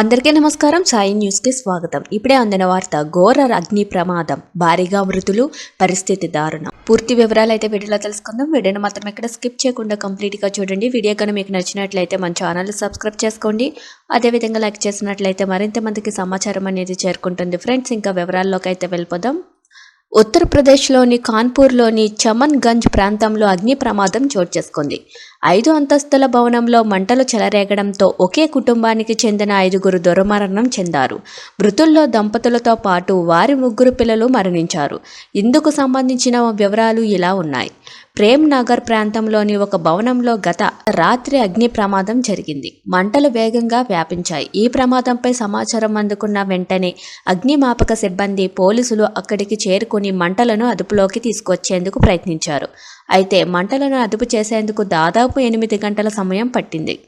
అందరికీ నమస్కారం. సాయి న్యూస్కి స్వాగతం. ఇప్పుడే అందిన వార్త ఘోర అగ్ని ప్రమాదం భారీగా మృతులు పరిస్థితి దారుణం. పూర్తి వివరాలు అయితే వీడియోలో తెలుసుకుందాం. వీడియోని మాత్రం ఎక్కడ స్కిప్ చేయకుండా కంప్లీట్గా చూడండి. వీడియో కనుక మీకు నచ్చినట్లయితే మన ఛానల్ సబ్స్క్రైబ్ చేసుకోండి. అదేవిధంగా లైక్ చేసినట్లయితే మరింత మందికి సమాచారం అనేది చేరుకుంటుంది. ఫ్రెండ్స్ ఇంకా వివరాల్లోకి అయితే వెళ్ళిపోదాం. ఉత్తరప్రదేశ్లోని కాన్పూర్లోని చమన్ గంజ్ ప్రాంతంలో అగ్ని ప్రమాదం చోటు చేసుకుంది. ఐదు అంతస్తుల భవనంలో మంటలు చెలరేగడంతో ఒకే కుటుంబానికి చెందిన ఐదుగురు దుర్మరణం చెందారు. మృతుల్లో దంపతులతో పాటు వారి ముగ్గురు పిల్లలు మరణించారు. ఇందుకు సంబంధించిన వివరాలు ఇలా ఉన్నాయి. ప్రేమ్ నగర్ ప్రాంతంలోని ఒక భవనంలో గత రాత్రి అగ్ని ప్రమాదం జరిగింది. మంటలు వేగంగా వ్యాపించాయి. ఈ ప్రమాదంపై సమాచారం అందుకున్న వెంటనే అగ్నిమాపక సిబ్బంది పోలీసులు అక్కడికి చేరుకుని మంటలను అదుపులోకి తీసుకొచ్చేందుకు ప్రయత్నించారు. అయితే మంటలను అదుపు చేసేందుకు దాదాపు ఎనిమిది గంటల సమయం పట్టింది.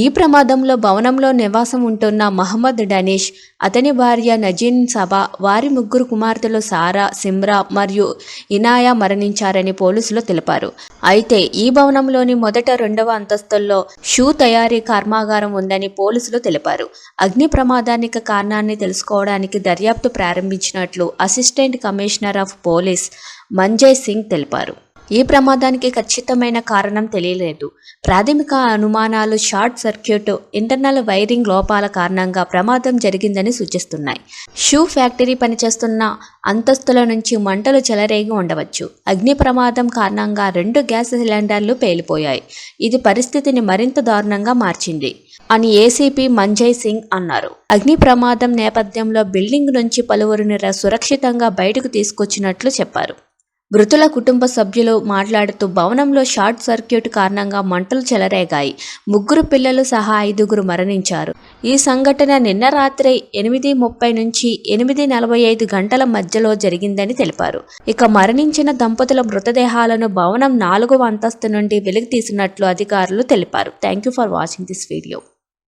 ఈ ప్రమాదంలో భవనంలో నివాసం ఉంటున్న మహమ్మద్ డనీష్ అతని భార్య నజీన్ సబా వారి ముగ్గురు కుమార్తెలు సారా సిమ్రా మరియు ఇనాయా మరణించారని పోలీసులు తెలిపారు. అయితే ఈ భవనంలోని మొదట రెండవ అంతస్తుల్లో షూ తయారీ కర్మాగారం ఉందని పోలీసులు తెలిపారు. అగ్ని ప్రమాదానికి కారణాన్ని తెలుసుకోవడానికి దర్యాప్తు ప్రారంభించినట్లు assistant commissioner of police Manjay Singh తెలిపారు. ఈ ప్రమాదానికి ఖచ్చితమైన కారణం తెలియలేదు. ప్రాథమిక అనుమానాలు షార్ట్ సర్క్యూట్ ఇంటర్నల్ వైరింగ్ లోపాల కారణంగా ప్రమాదం జరిగిందని సూచిస్తున్నాయి. షూ ఫ్యాక్టరీ పనిచేస్తున్న అంతస్తుల నుంచి మంటలు చెలరేగి ఉండవచ్చు. అగ్ని ప్రమాదం కారణంగా రెండు గ్యాస్ సిలిండర్లు పేలిపోయాయి. ఇది పరిస్థితిని మరింత దారుణంగా మార్చింది అని ఏసీపీ మంజయ్ సింగ్ అన్నారు. అగ్ని ప్రమాదం నేపథ్యంలో బిల్డింగ్ నుంచి పలువురిని ర- సురక్షితంగా బయటకు తీసుకొచ్చినట్లు చెప్పారు. మృతుల కుటుంబ సభ్యులు మాట్లాడుతూ భవనంలో షార్ట్ సర్క్యూట్ కారణంగా మంటలు చెలరేగాయి. ముగ్గురు పిల్లలు సహా ఐదుగురు మరణించారు. ఈ సంఘటన నిన్న రాత్రి ఎనిమిది ముప్పై నుంచి ఎనిమిది నలభై ఐదు గంటల మధ్యలో జరిగిందని తెలిపారు. ఇక మరణించిన దంపతుల మృతదేహాలను భవనం నాలుగవ అంతస్తు నుండి వెలికి తీసినట్లు అధికారులు తెలిపారు. Thank you for watching this video